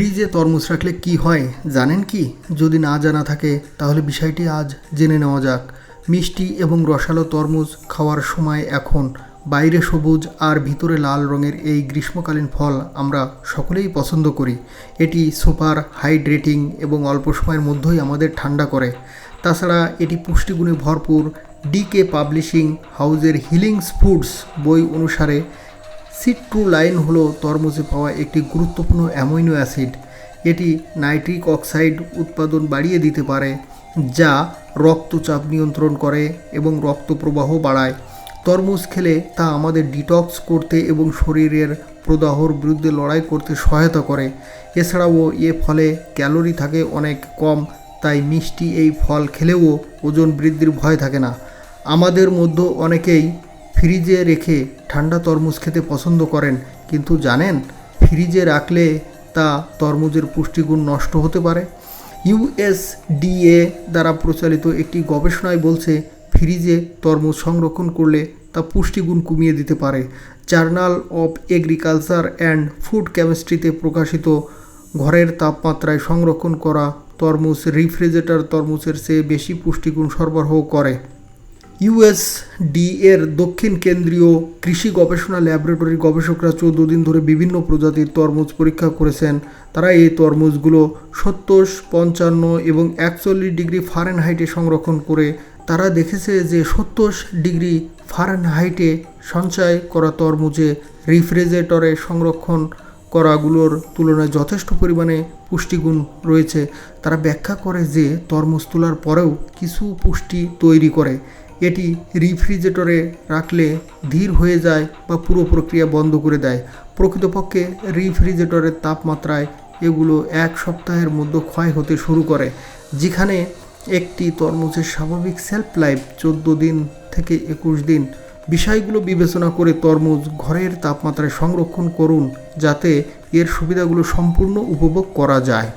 ফ্রিজে তরমুজ রাখলে কি হয়, জানেন কি? যদি না জানা থাকে, তাহলে বিষয়টি আজ জেনে নেওয়া যাক। মিষ্টি এবং রসালো তরমুজ খাওয়ার সময় এখন বাইরে সবুজ আর ভিতরে লাল রঙের এই গ্রীষ্মকালীন ফল আমরা সকলেই পছন্দ করি। এটি সুপার হাইড্রেটিং এবং অল্প সময়ের মধ্যেই আমাদের ঠান্ডা করে। তাছাড়া এটি পুষ্টিগুণে ভরপুর। ডিকে পাবলিশিং হাউজের হিলিংস ফুডস বই অনুসারে সিট্রুলাইন হলো তরমুজে পাওয়া একটি গুরুত্বপূর্ণ অ্যামাইনো অ্যাসিড। এটি নাইট্রিক অক্সাইড উৎপাদন বাড়িয়ে দিতে পারে, যা রক্তচাপ নিয়ন্ত্রণ করে এবং রক্ত প্রবাহ বাড়ায়। তরমুজ খেলে তা আমাদের ডিটক্স করতে এবং শরীরের প্রদাহর বিরুদ্ধে লড়াই করতে সহায়তা করে। এছাড়াও এ ফলে ক্যালোরি থাকে অনেক কম, তাই মিষ্টি এই ফল খেলেও ওজন বৃদ্ধির ভয় থাকে না। আমাদের মধ্যে অনেকেই ফ্রিজে রেখে ঠান্ডা তরমুজ খেতে পছন্দ করেন, কিন্তু জানেন ফ্রিজে রাখলে তা তরমুজের পুষ্টিগুণ নষ্ট হতে পারে? ইউএসডিএ দ্বারা প্রচালিত একটি গবেষণায় বলছে, ফ্রিজে তরমুজ সংরক্ষণ করলে তা পুষ্টিগুণ কমিয়ে দিতে পারে। Journal of agriculture and food কেমিস্ট্রিতে প্রকাশিত, ঘরের তাপমাত্রায় সংরক্ষণ করা তরমুজ রিফ্রিজারেটর তরমুজের চেয়ে বেশি পুষ্টিগুণ সরবরাহ করে। ইউএসডি এর দক্ষিণ কেন্দ্রীয় কৃষি গবেষণা ল্যাবরেটরির গবেষকরা চৌদ্দ দিন ধরে বিভিন্ন প্রজাতির তরমুজ পরীক্ষা করেছেন। তারা এই তরমুজগুলো সত্তর, পঞ্চান্ন এবং একচল্লিশ ডিগ্রি ফারেনহাইটে সংরক্ষণ করে। তারা দেখেছে যে সত্তর ডিগ্রি ফারেনহাইটে সঞ্চয় করা তরমুজে রিফ্রিজারেটরে সংরক্ষণ করাগুলোর তুলনায় যথেষ্ট পরিমাণে পুষ্টিগুণ রয়েছে। তারা ব্যাখ্যা করে যে তরমুজ তোলার পরেও কিছু পুষ্টি তৈরি করে। এটি রিফ্রিজারেটরে রাখলে ধীর হয়ে যায় বা পুরো প্রক্রিয়া বন্ধ করে দেয়। প্রকৃতপক্ষে রিফ্রিজারেটরের তাপমাত্রায় এগুলো এক সপ্তাহের মধ্যে ক্ষয় হতে শুরু করে, যেখানে একটি তরমুজের স্বাভাবিক সেলফ লাইফ চোদ্দ দিন থেকে একুশ দিন। বিষয়গুলো বিবেচনা করে তরমুজ ঘরের তাপমাত্রায় সংরক্ষণ করুন, যাতে এর সুবিধাগুলো সম্পূর্ণ উপভোগ করা যায়।